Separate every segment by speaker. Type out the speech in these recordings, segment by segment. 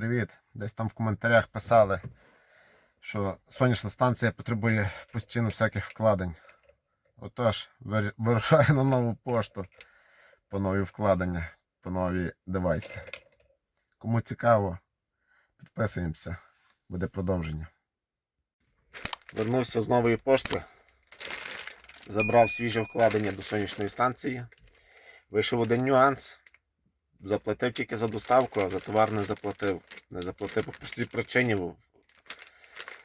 Speaker 1: привіт! Десь там в коментарях писали, що сонячна станція потребує постійно всяких вкладень. Отож, вирушаю на нову пошту по нові вкладення, по нові девайси. Кому цікаво, підписуємося, буде продовження. Вернувся з нової пошти. Забрав свіже вкладення до сонячної станції. Вийшов один нюанс. Заплатив тільки за доставку, а за товар не заплатив. Не заплатив по простій причині.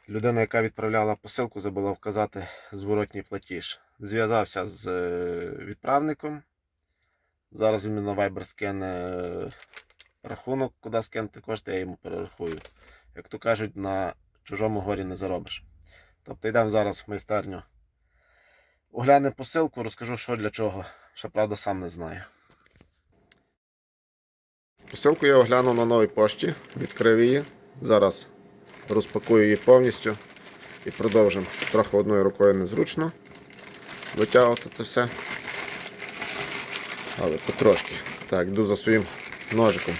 Speaker 1: Людина, яка відправляла посилку, забула вказати зворотній платіж. Зв'язався з е, відправником. Зараз він на Viber скине е, рахунок, куди скинути кошти, я йому перерахую. Як то кажуть, на чужому горі не заробиш. Тобто йдемо зараз в майстерню. Огляне посилку, розкажу, що для чого. Ще правда сам не знаю. Посилку я оглянув на новій пошті, відкрив її. Зараз розпакую її повністю і продовжимо. Трохи одною рукою незручно витягувати це все. Але потрошки. Так, йду за своїм ножиком.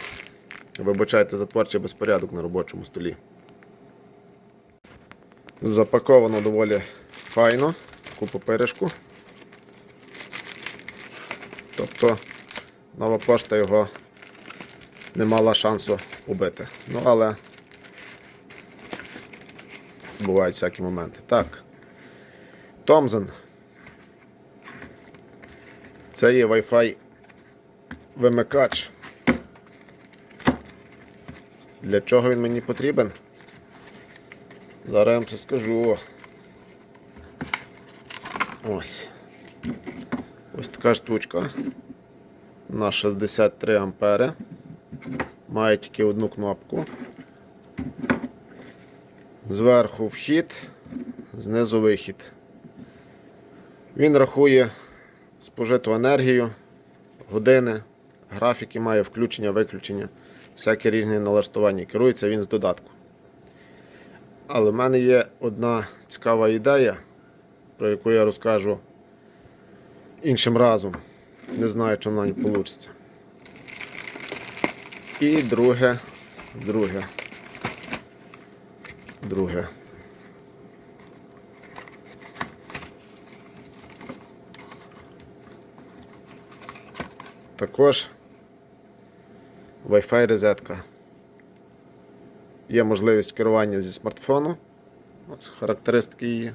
Speaker 1: Вибачайте за творчий безпорядок на робочому столі. Запаковано доволі файно, купу пиріжку. Тобто нова пошта його не мала шансу убити. Ну, але бувають всякі моменти. Так. Томзен. Це є Wi-Fi вимикач. Для чого він мені потрібен? Зараз я вам це скажу. Ось. Ось така штучка. На 63 ампери. Має тільки одну кнопку. Зверху вхід, знизу вихід. Він рахує спожиту енергію, години, графіки має включення, виключення, всякі різні налаштування. Керується він з додатку. Але в мене є одна цікава ідея, про яку я розкажу іншим разом. Не знаю, чи вона не вийде. І друге, друге, друге. Також Wi-Fi розетка. Є можливість керування зі смартфону. Ось характеристики її.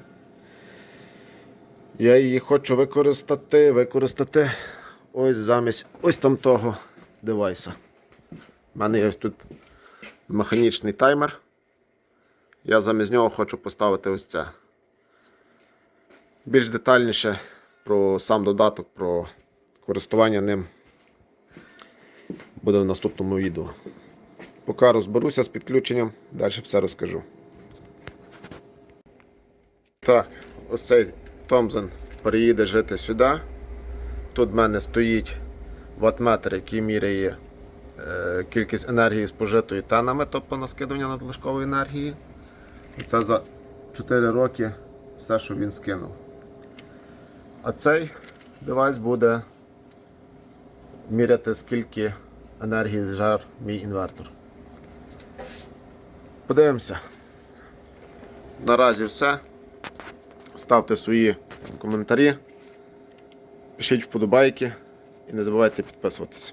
Speaker 1: Я її хочу використати, використати ось замість ось там того девайса. У мене є тут механічний таймер. Я замість нього хочу поставити ось це. Більш детальніше про сам додаток, про користування ним буде в наступному відео. Поки розберуся з підключенням, далі все розкажу. Так, ось цей Томзен переїде жити сюди. Тут в мене стоїть ватметр, який міряє кількість енергії спожитої тенами, тобто на скидування надлишкової енергії. Це за 4 роки все, що він скинув. А цей девайс буде міряти, скільки енергії зжар мій інвертор. Подивимося. Наразі все. Ставте свої коментарі, пишіть вподобайки і не забувайте підписуватися.